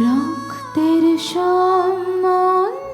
রক্তের সম্বন্ধ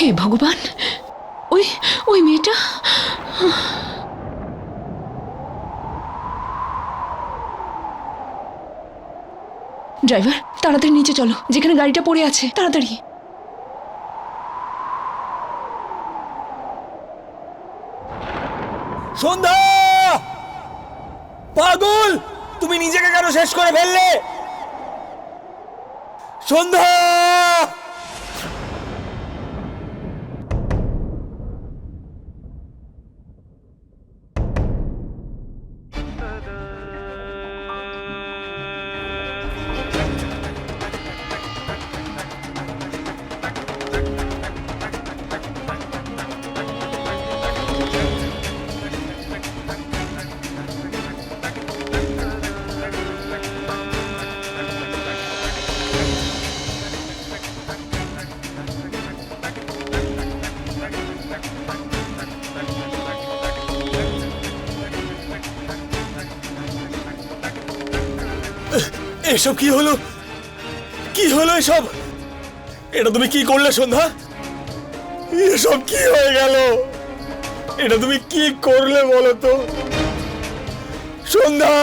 হে ভগবান, ওই ওই মেয়েটা? ড্রাইভার, তাড়াতাড়ি নিচে চলো, যেখানে গাড়িটা পড়ে আছে, তাড়াতাড়ি। সন্ধ্যা! পাগল! তুমি নিজেকে কেন শেষ করে ফেললে? সন্ধ্যা! এসব কি হলো? কি হলো এসব? এটা তুমি কি করলে, সন্ধ্যা? এসব কি হয়ে গেল? এটা তুমি কি করলে বলো তো? সন্ধ্যা!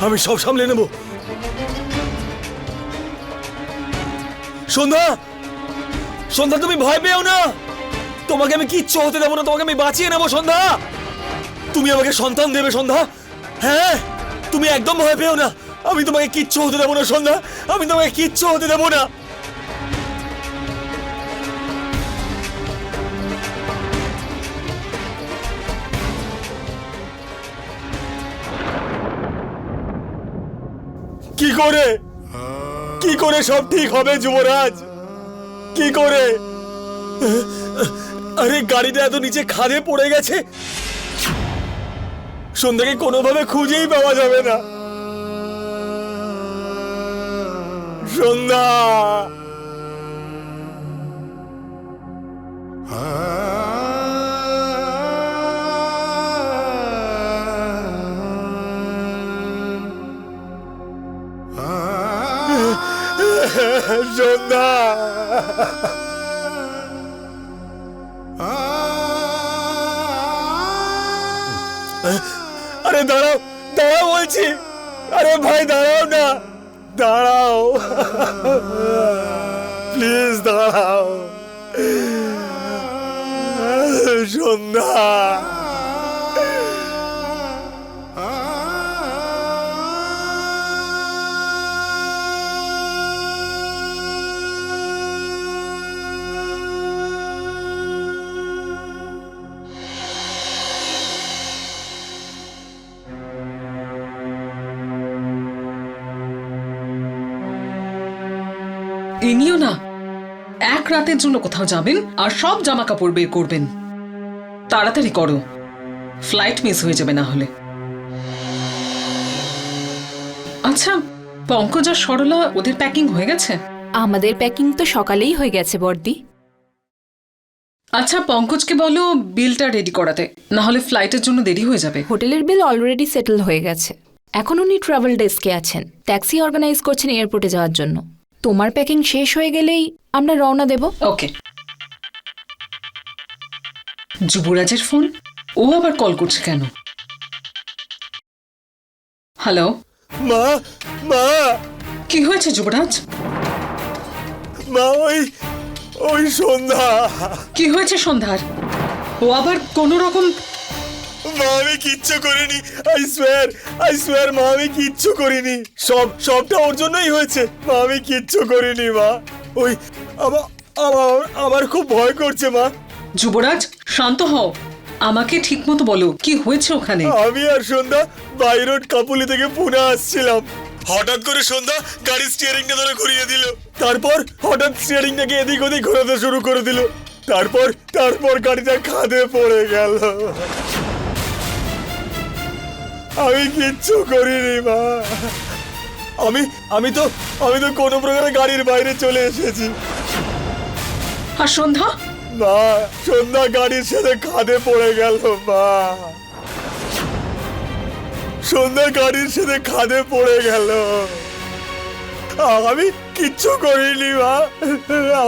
আমি সব সামলে নেব। সন্ধ্যা! সন্ধ্যা, তুমি ভয় পেও না। তোমাকে আমি কিচ্ছু হতে দেবো না, তোমাকে আমি বাঁচিয়ে নেব, সন্ধ্যা! তুমি আমাকে সন্তান দেবে, সন্ধ্যা। হ্যাঁ তুমি একদম ভয় পেও না। আমি তোমাকে কিচ্ছু হতে দেবো না, সন্ধ্যা। আমি তোমাকে কিচ্ছু হতে দেবো না। কি করে? কি করে সব ঠিক হবে, যুবরাজ? কি করে? আরে, গাড়িটা এত নিচে খাদে পড়ে গেছে। সন্ধ্যাকে কোনোভাবে খুঁজেই পাওয়া যাবে না। সন্ধ্যা সন্ধ্যা আরে দাঁড়াও দাঁড়াও বলছি। আরে ভাই দাঁড়াও না। দাঁড়াও। প্লিজ দাঁড়াও। সন্ধ্যা। ইনিও না। এক রাতের জন্য কোথাও যাবেন আর সব জামা কাপড় বের করবেন। তাড়াতাড়ি করো। ফ্লাইট মিস হয়ে যাবে না হলে। আচ্ছা পঙ্কজ আর সরলা ওদের প্যাকিং হয়ে গেছে? আমাদের প্যাকিং তো সকালেই হয়ে গেছে বর্দি। আচ্ছা পঙ্কজকে বলো বিলটা রেডি করাতে। না হলে ফ্লাইটের জন্য দেরি হয়ে যাবে। হোটেলের বিল অলরেডি সেটেল হয়ে গেছে। এখন উনি ট্রাভেল ডেস্কে আছেন। ট্যাক্সি অর্গানাইজ করছেন এয়ারপোর্টে যাওয়ার জন্য। তোমার প্যাকিং শেষ হয়ে গেলেই আমরা রওনা দেব। ওকে যুবরাজের ফোন ও আবার কল করছে কেন? হ্যালো মা মা! কি হয়েছে যুবরাজ? মা ওই ওই সন্ধ্যা। কি হয়েছে সন্ধ্যার? ও আবার কোন রকম মা আমি কিচ্ছু করিনি। আই সোয়ার আই সোয়ার মা আমি কিচ্ছু করিনি। সব সবটা ওর জন্যই হয়েছে। মা আমি কিচ্ছু করিনি মা। ওই আমার আমার আমার খুব ভয় করছে মা। যুবরাজ শান্ত হও। আমাকে ঠিকমতো বলো কি হয়েছে ওখানে? আমি আর সন্ধ্যা বাই রোড কাপুলি থেকে পুনে আসছিলাম। হঠাৎ করে সন্ধ্যা গাড়ির স্টিয়ারিংটা ধরে ঘুরিয়ে দিল। তারপর হঠাৎ স্টিয়ারিংটাকে এদিক ওদিক ঘোরাতে শুরু করে দিল। তারপর তারপর গাড়িটা খাদে পড়ে গেল। আমি কিচ্ছু করিনি মা। আমি আমি তো আমি তো কোনো প্রকারে গাড়ির বাইরে চলে এসেছি। আর সন্ধ্যা? মা সন্ধ্যা গাড়ির সাথে খাদে পড়ে গেল মা। সন্ধ্যা গাড়ির সাথে খাদে পড়ে গেল। আমি কিচ্ছু করিনি মা।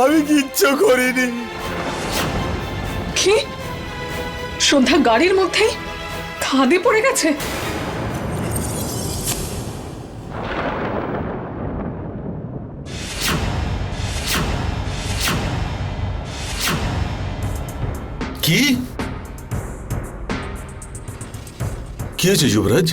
আমি কিচ্ছু করিনি। কি? সন্ধ্যা গাড়ির মধ্যেই খাদে পড়ে গেছে? কি? কি হয়েছে যুবরাজ?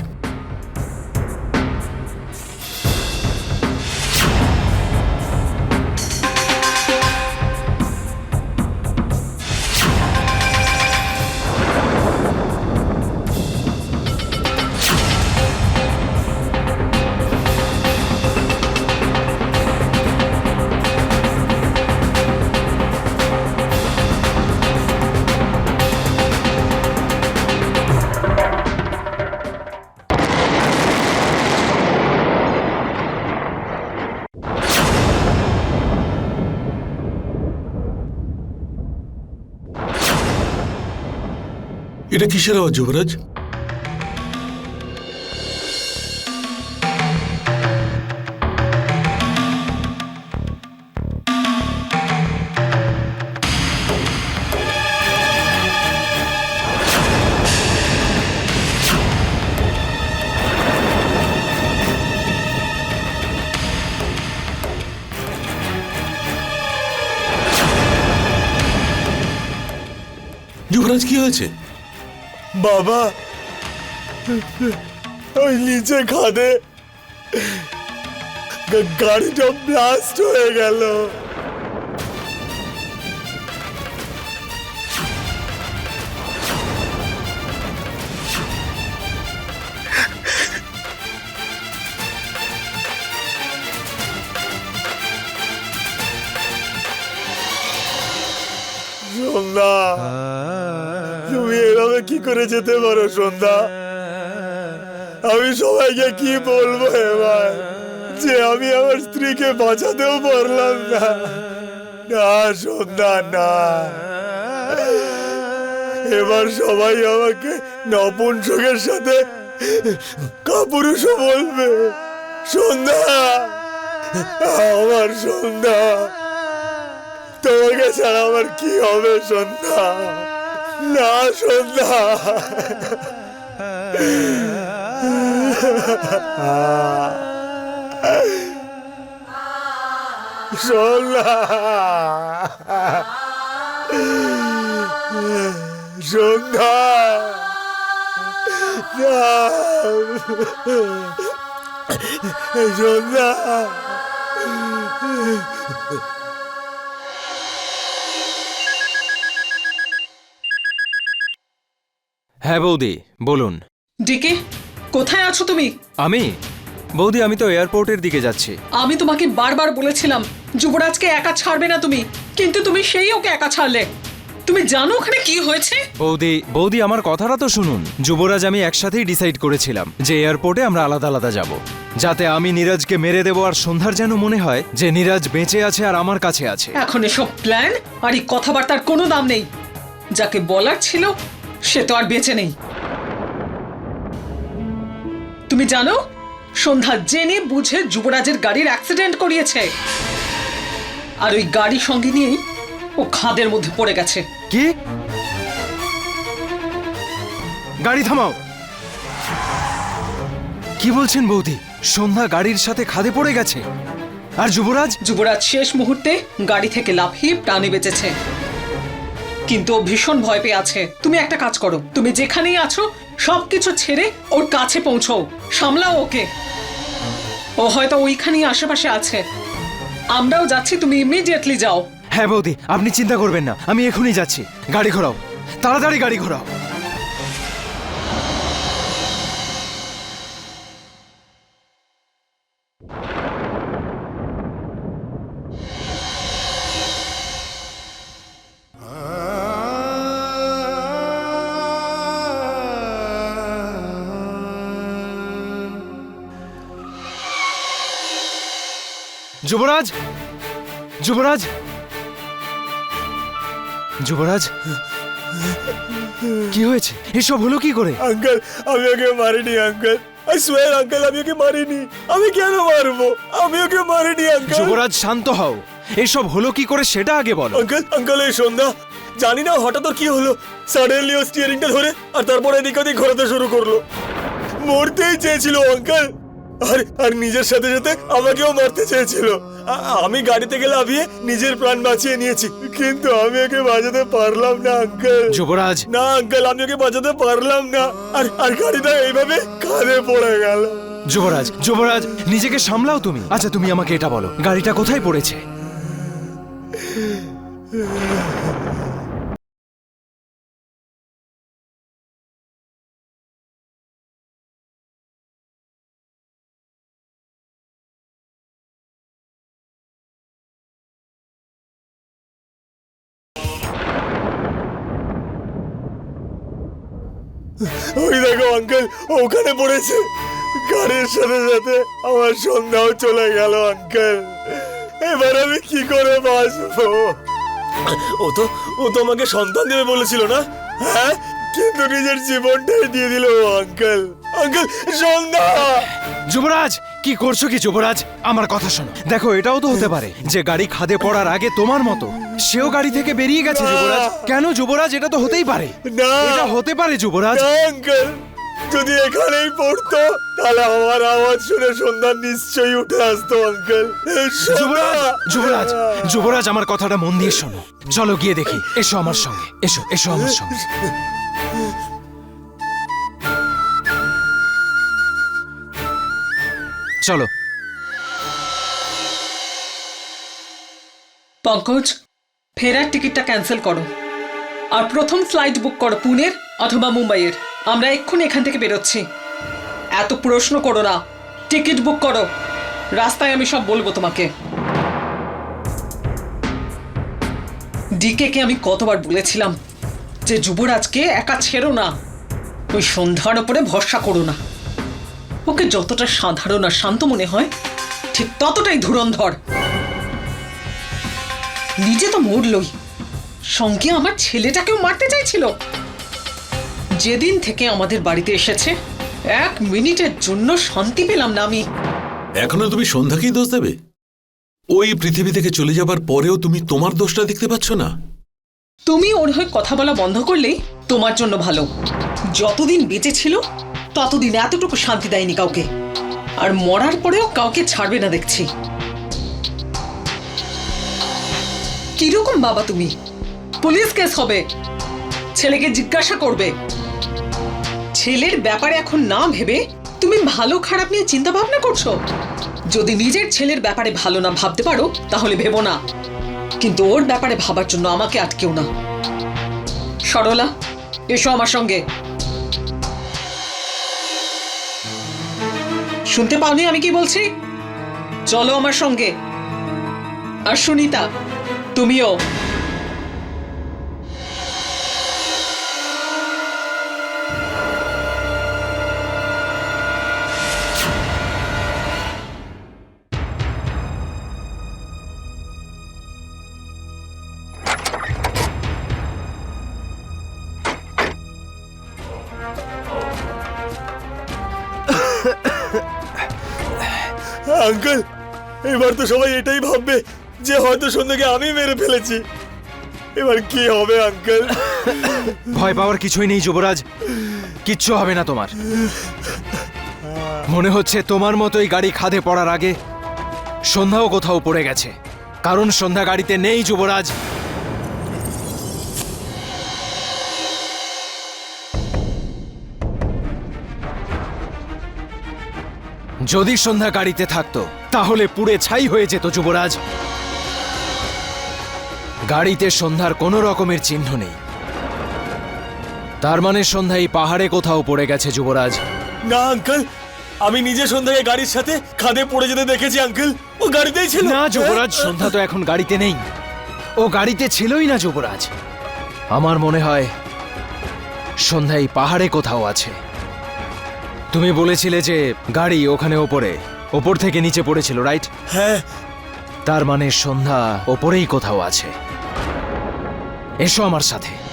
এটা কিসের আওয়াজ যুবরাজ? যুবরাজ কি হয়েছে? বাবা ওই নিচে খাদে গাড়িটা ব্লাস্ট হয়ে গেল। সন্ধ্যা তুমি এভাবে কি করে যেতে পারো, সন্ধ্যা? আমি সবাইকে কি বলব, এবার? যে আমি আমার স্ত্রীকে বাঁচাতেও পারলাম না। না, সন্ধ্যা, না। এবার সবাই আমাকে নপুংসকের সাথে কাপুরুষও বলবে, সন্ধ্যা, আমার সন্ধ্যা, তোমাকে ছাড়া আমার কি হবে, সন্ধ্যা? না সন্ধ্যা। সন্ধ্যা। সন্ধ্যা। সন্ধ্যা। হ্যাঁ বৌদি বলুন। ডিকে কোথায় আছো তুমি? আমি? বৌদি আমি তো এয়ারপোর্টের দিকে যাচ্ছি। আমি তোমাকে বারবার বলেছিলাম যুবরাজকে একা ছাড়বে না তুমি। কিন্তু তুমি সেই ওকে একা ছাড়লে। তুমি জানো ওখানে কি হয়েছে? বৌদি বৌদি আমার কথাটা তো শুনুন। যুবরাজ আমি একসাথেই ডিসাইড করেছিলাম যে এয়ারপোর্টে আমরা আলাদা আলাদা যাব। যাতে আমি নীরাজকে মেরে দেবো আর সন্ধ্যার যেন মনে হয় যে নীরাজ বেঁচে আছে আর আমার কাছে আছে। এখন এসব প্ল্যান আর এই কথাবার্তার কোনো দাম নেই। যাকে বলার ছিল সে তো আর বেঁচে নেই। তুমি জানো সন্ধ্যা জেনে বুঝে যুবরাজের গাড়ির অ্যাক্সিডেন্ট করিয়েছে। আর ওই গাড়ি সঙ্গে নিয়েই ও খাদের মধ্যে পড়ে গেছে। কি? গাড়ি থামাও। কি বলছেন বৌদি? সন্ধ্যা গাড়ির সাথে খাদে পড়ে গেছে? আর যুবরাজ? যুবরাজ শেষ মুহূর্তে গাড়ি থেকে লাফিয়ে প্রাণে বেঁচেছে। কিন্তু ও ভীষণ ভয় পেয়ে আছে। তুমি একটা কাজ করো, তুমি যেখানেই আছো, সবকিছু ছেড়ে ওর কাছে পৌঁছও, সামলাও ওকে। ও হয়তো ওইখানেই আশেপাশে আছে। আমরাও যাচ্ছি, তুমি ইমিডিয়েটলি যাও। হ্যাঁ বৌদি, আপনি চিন্তা করবেন না, আমি এখনই যাচ্ছি। গাড়ি ঘোরাও, তাড়াতাড়ি গাড়ি ঘোরাও। যুবরাজ? যুবরাজ? যুবরাজ? কি হয়েছে? এসব হলো কি করে? আঙ্কেল আমি ওকে মারিনি আঙ্কেল। আই সোয়ার আঙ্কেল আমি ওকে মারিনি। আমি কেন মারবো? আমি ওকে মারিনি আঙ্কেল। যুবরাজ শান্ত হও। এসব হলো কি করে সেটা আগে বলো। আঙ্কেল আঙ্কেল এই সন্ধ্যা। জানি না হঠাৎ ওর কি হলো। সাডেনলি ও স্টিয়ারিংটা ধরে আর তারপরে এদিক ওদিক ঘোরাতে শুরু করল। মরতেই চেয়েছিল আঙ্কেল। আর আর নিজের সাথে সাথে আমাকেও মারতে চেয়েছিল। আমি গাড়ি থেকে লাভিয়ে নিজের প্রাণ বাঁচিয়ে নিয়েছি। কিন্তু আমি ওকে বাঁচাতে পারলাম না আঙ্কেল যুবরাজ। না আঙ্কেল আমি ওকে বাঁচাতে পারলাম না। আর আর গাড়িটা এইভাবে কাঁধে পড়ে গেল। যুবরাজ যুবরাজ নিজেকে সামলাও তুমি। আচ্ছা তুমি আমাকে এটা বলো গাড়িটা কোথায় পড়েছে? ওই দেখো আঙ্কেল ওখানে পড়েছে। গাড়ির সাথে সাথে আমার সন্ধ্যাও চলে গেল আঙ্কেল এবার আমি কি করে বাঁচবো? ও তো ও তো আমাকে সন্তান দেবে বলেছিল না? হ্যাঁ কিন্তু নিজের জীবনটাই দিয়ে দিল ও আঙ্কেল আঙ্কেল সন্ধ্যা! যুবরাজ কি করছ কি যুবরাজ? আমার কথা শোনো। দেখো এটাও তো হতে পারে যে গাড়ি খাদে পড়ার আগে তোমার মতো সেও গাড়ি থেকে বেরিয়ে গেছে যুবরাজ। কেন যুবরাজ? এটা তো হতেই পারে। না। এটা হতে পারে যুবরাজ। আঙ্কেল। যদি এখানেই পড়তো তাহলে আমার আওয়াজ শুনে সন্ধ্যা নিশ্চয়ই উঠে আসতো আঙ্কেল। যুবরাজ যুবরাজ যুবরাজ আমার কথাটা মন দিয়ে শোনো। চলো গিয়ে দেখি। এসো আমার সঙ্গে। এসো এসো আমার সঙ্গে। চলো। পঙ্কজ ফেরার টিকিটটা ক্যান্সেল করো। আর প্রথম ফ্লাইট বুক করো পুনের অথবা মুম্বাইয়ের। আমরা এক্ষুনি এখান থেকে বেরোচ্ছি। এত প্রশ্ন করো না। টিকিট বুক করো। রাস্তায় আমি সব বলব তোমাকে। ডিকে কে আমি কতবার বলেছিলাম যে, যুবরাজকে একা ছেড়ো না। ওই সন্ধ্যার ওপরে ভরসা করো না। ওকে যতটা সাধারণ আর শান্ত মনে হয়, ঠিক ততটাই ধুরন্ধর। নিজে তো মরলই। সঙ্গে আমার ছেলেটাকেও মারতে চাইছিল। যেদিন থেকে আমাদের বাড়িতে এসেছে এক মিনিটের জন্য শান্তি পেলাম না আমি। এখনও তুমি সন্ধ্যাকেই দোষ দেবে? ওই পৃথিবী থেকে চলে যাবার পরেও তুমি তোমার দোষটা দেখতে পাচ্ছ না? তুমি ওর হয়ে কথা বলা বন্ধ করলেই তোমার জন্য ভালো। যতদিন বেঁচে ছিল ততদিন এতটুকু শান্তি দেয়নি কাউকে। আর মরার পরেও কাউকে ছাড়বে না দেখছি। কীরকম বাবা তুমি? পুলিশ কেস হবে। ছেলেকে জিজ্ঞাসা করবে। ছেলের ব্যাপারে এখন না ভেবে তুমি ভালো খারাপ নিয়ে চিন্তা ভাবনা করছ? যদি নিজের ছেলের ব্যাপারে ভালো না ভাবতে পারো, তাহলে ভেবো না। কিন্তু ওর ব্যাপারে ভাবার জন্য আমাকে আটকেও না। সরলা, এসো আমার সঙ্গে। শুনতে পাওনি আমি কি বলছি? চলো আমার সঙ্গে। আর সুনিতা তুমিও। আঙ্কেল এবার তো সবাই এটাই ভাববে। যে হয়তো সন্ধ্যাকে আমি মেরে ফেলেছি। এবার কি হবে আঙ্কেল ভয় পাওয়ার কিছুই নেই, যুবরাজ। কিচ্ছু হবে না তোমার। মনে হচ্ছে তোমার মতোই গাড়ি খাদে পড়ার আগে সন্ধ্যাও কোথাও পড়ে গেছে। কারণ সন্ধ্যা গাড়িতে নেই, যুবরাজ। যদি সন্ধ্যা গাড়িতে থাকতো, তাহলে পুড়ে ছাই হয়ে যেত, যুবরাজ। গাড়িতে সন্ধ্যার কোনো রকমের চিহ্ন নেই। তার মানে সন্ধ্যা এই পাহাড়ে কোথাও পড়ে গেছে যুবরাজ। না আঙ্কেল। আমি নিজে সন্ধ্যাকে গাড়ির সাথে খাদে পড়ে যেতে দেখেছি আঙ্কেল। ও গাড়িতেই ছিল। না যুবরাজ সন্ধ্যা তো এখন গাড়িতে নেই। ও গাড়িতে ছিলই না যুবরাজ। আমার মনে হয় সন্ধ্যা এই পাহাড়ে কোথাও আছে। তুমি বলেছিলে যে গাড়ি ওখানে ওপরে ওপর থেকে নিচে পড়েছিল রাইট? হ্যাঁ তার মানে সন্ধ্যা ওপরেই কোথাও আছে। এসো আমার সাথে।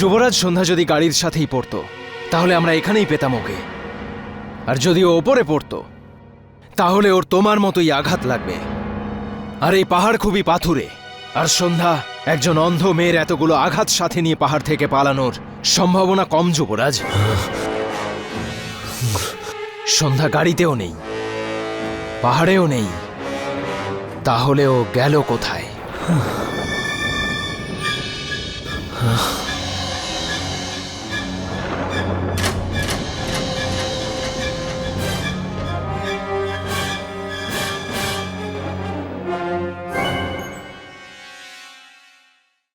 যুবরাজ সন্ধ্যা যদি গাড়ির সাথেই পড়তো, তাহলে আমরা এখানেই পেতাম ওকে। আর যদি ও ওপরে পড়তো, তাহলে ওর তোমার মতোই আঘাত লাগবে। আর এই পাহাড় খুবই পাথুরে, আর সন্ধ্যা একজন অন্ধ মেয়ের এতগুলো আঘাত সাথে নিয়ে পাহাড় থেকে পালানোর সম্ভাবনা কম, যুবরাজ। সন্ধ্যা গাড়িতেও নেই, পাহাড়েও নেই, তাহলে ও গেল কোথায়?